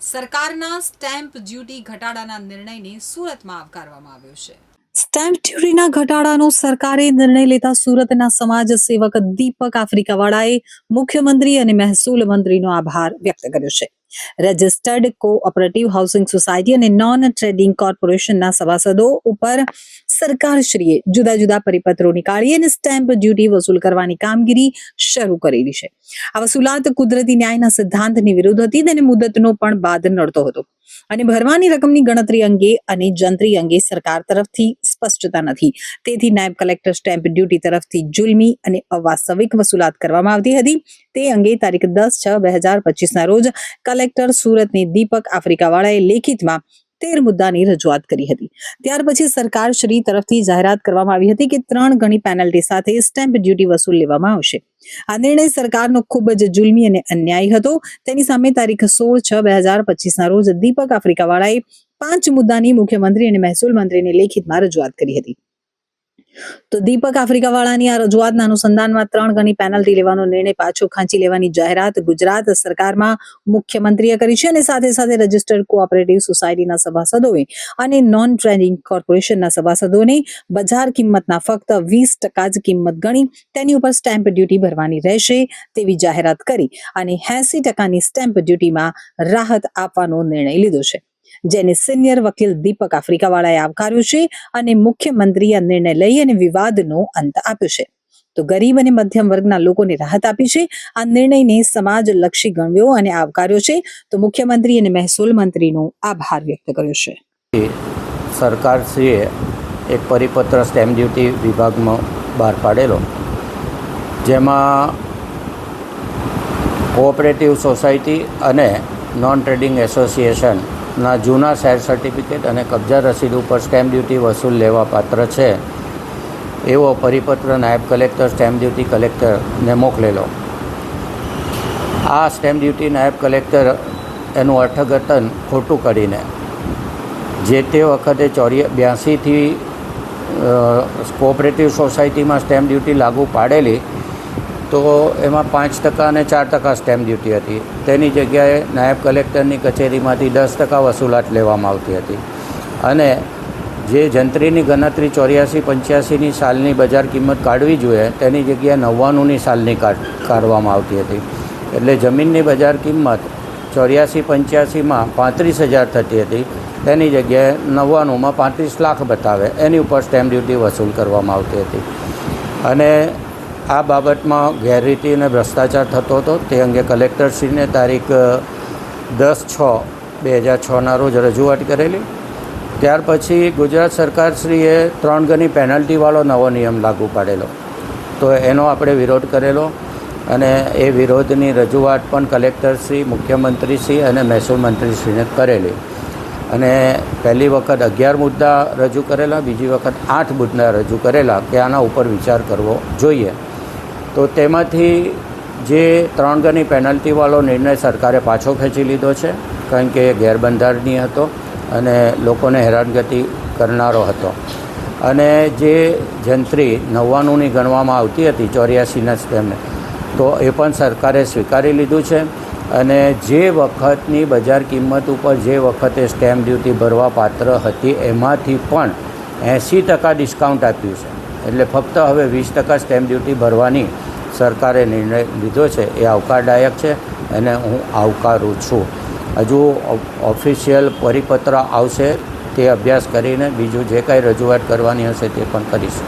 સરકારના stamp duty ઘટાડાના નિર્ણયને સુરતમાં આવકારવામાં આવ્યો છે. સ્ટેમ્પ ડ્યુટીના ઘટાડાનો સરકારે નિર્ણય લેતા સુરતના સમાજ સેવક દીપક આફ્રિકાવાળાએ મુખ્યમંત્રી અને મહેસૂલ મંત્રીનો આભાર વ્યક્ત કર્યો છે. રજિસ્ટર્ડ કોઓપરેટિવ હાઉસિંગ સોસાયટી અને નોન ટ્રેડિંગ કોર્પોરેશનના સભાસદો ઉપર સરકારશ્રીએ જુદા જુદા પરિપત્રો નીકાળી અને સ્ટેમ્પ ડ્યુટી વસૂલ કરવાની કામગીરી શરૂ કરેલી છે. આ વસૂલાત કુદરતી ન્યાયના સિદ્ધાંતની વિરુદ્ધ હતી તેને મુદતનો પણ બાદ નડતો હતો. અને ભરવાની રકમની ગણતરી અંગે અને જંત્રી અંગે સરકાર તરફથી સ્પષ્ટતા નથી. તેથી નાયબ કલેક્ટર સ્ટેમ્પ ડ્યુટી તરફથી જુલમી અને અવાસ્તવિક વસૂલાત કરવામાં આવતી હતી. તે અંગે તારીખ દસ છ બે હજાર પચીસના રોજ કલેક્ટર સુરતની દીપક આફ્રિકાવાળાએ લેખિતમાં તેર મુદ્દાની રજૂઆત કરી હતી. ત્યાર પછી સરકાર શ્રી તરફથી જાહેરાત કરવામાં આવી હતી કે ત્રણ ગણી પેનલ્ટી સાથે સ્ટેમ્પ ડ્યુટી વસૂલ લેવામાં આવશે. આ નિર્ણય સરકારનો ખૂબ જ જુલમી અને અન્યાયી હતો. તેની સામે તારીખ સોળ છ બે હજાર પચીસના રોજ દીપક આફ્રિકાવાળાએ પાંચ મુદ્દાની મુખ્યમંત્રી અને મહેસૂલ મંત્રીને લેખિતમાં રજૂઆત કરી હતી. તો દીપક આફ્રિકાવાળાની આ રજૂઆતના અનુસંધાનમાં ત્રણ ગણી પેનલ્ટી લેવાનો નિર્ણય પાછો ખાંચી લેવાની જાહેરાત ગુજરાત સરકારમાં મુખ્યમંત્રીએ કરી છે અને સાથે સાથે રજિસ્ટર્ડ કોઓપરેટિવ સોસાયટીના સભાસદોએ અને નોન ટ્રેડિંગ કોર્પોરેશનના સભાસદોને બજાર કિંમતના ફક્ત વીસ ટકા જ કિંમત ગણી તેની ઉપર સ્ટેમ્પ ડ્યુટી ભરવાની રહેશે તેવી જાહેરાત કરી અને એસી ટકાની સ્ટેમ્પ ડ્યુટીમાં રાહત આપવાનો નિર્ણય લીધો છે. જેને સિનિયર વકીલ દીપક આફ્રિકાવાળાએ આવકાર્યું છે અને મુખ્યમંત્રીએ આ નિર્ણય લઈ અને વિવાદનો અંત આપ્યો છે. તો ગરીબ અને મધ્યમ વર્ગના લોકોને રાહત આપી છે. આ નિર્ણયને સમાજલક્ષી ગણવ્યો અને આવકાર્યો છે. તો મુખ્યમંત્રી અને મહેસૂલ મંત્રીનો આભાર વ્યક્ત કર્યો છે. સરકારશ્રીએ એક પરિપત્ર સ્ટેમ્પ ડ્યુટી વિભાગમાં બહાર પાડેલો, જેમાં કોઓપરેટિવ સોસાયટી અને નોન ટ્રેડિંગ એસોસિએશનના જૂના શેર સર્ટિફિકેટ અને કબજા રસીદ ઉપર સ્ટેમ્પ ડ્યુટી વસૂલ લેવા પાત્ર છે. એવો પરિપત્ર નાયબ કલેક્ટર સ્ટેમ્પ ડ્યુટી કલેક્ટરને મોકલેલો. આ સ્ટેમ્પ ડ્યુટી નાયબ કલેક્ટર એનું અર્થઘટન ખોટું કરીને, જે તે વખતે ચોરી બ્યાસીથી કોઓપરેટિવ સોસાયટીમાં સ્ટેમ્પ ડ્યુટી લાગુ પાડેલી તો એમાં પાંચ ટકા અને ચાર ટકા સ્ટેમ્પ ડ્યુટી હતી. તેની જગ્યાએ નાયબ કલેક્ટરની કચેરીમાંથી દસ ટકા વસૂલાત લેવામાં આવતી હતી. અને જે જંત્રીની ગણતરી ચોર્યાસી પંચ્યાસીની સાલની બજાર કિંમત કાઢવી જોઈએ, તેની જગ્યાએ નવ્વાણુંની સાલની કાઢ, કાઢવામાં આવતી હતી. એટલે જમીનની બજાર કિંમત ચોર્યાસી પંચ્યાસીમાં પાંત્રીસ હજાર થતી હતી. તેની જગ્યાએ નવ્વાણુંમાં પાંત્રીસ લાખ બતાવે. એની ઉપર સ્ટેમ્પ ડ્યુટી વસૂલ કરવામાં આવતી હતી. અને આ બાબતમાં ગેરરીતિ અને ભ્રષ્ટાચાર થતો હતો. તે અંગે કલેક્ટરશ્રીને તારીખ દસ છ બે હજાર છના રોજ રજૂઆત કરેલી. ત્યાર પછી ગુજરાત સરકારશ્રીએ ત્રણ ગણી પેનલ્ટીવાળો નવો નિયમ લાગુ પાડેલો. તો એનો આપણે વિરોધ કરેલો અને એ વિરોધની રજૂઆત પણ કલેક્ટરશ્રી, મુખ્યમંત્રીશ્રી અને મહેસૂલ મંત્રીશ્રીને કરેલી. અને પહેલી વખત અગિયાર મુદ્દા રજૂ કરેલા, બીજી વખત આઠ મુદ્દા રજૂ કરેલા કે આના ઉપર વિચાર કરવો જોઈએ. તો તેમાંથી જે ત્રણ ગણી પેનલ્ટીવાળો નિર્ણય સરકારે પાછો ખેંચી લીધો છે, કારણ કે એ ગેરબંધારણીય હતો અને લોકોને હેરાનગતિ કરનારો હતો. અને જે જંત્રી નવ્વાણુંની ગણવામાં આવતી હતી, ચોર્યાસીના સ્ટેમને તો એ પણ સરકારે સ્વીકારી લીધું છે અને જે વખતની બજાર કિંમત ઉપર જે વખતે સ્ટેમ્પ ડ્યુટી ભરવા પાત્ર હતી, એમાંથી પણ એંસી ટકા ડિસ્કાઉન્ટ આપ્યું છે. એટલે ફક્ત હવે વીસ ટકા સ્ટેમ્પ ડ્યુટી ભરવાની સરકારે નિર્ણય લીધો છે, એ આવકારદાયક છે અને હું આવકારું છું. હજુ ઓફિશિયલ પરિપત્ર આવશે તે અભ્યાસ કરીને બીજું જે કાંઈ રજૂઆત કરવાની હશે તે પણ કરીશું.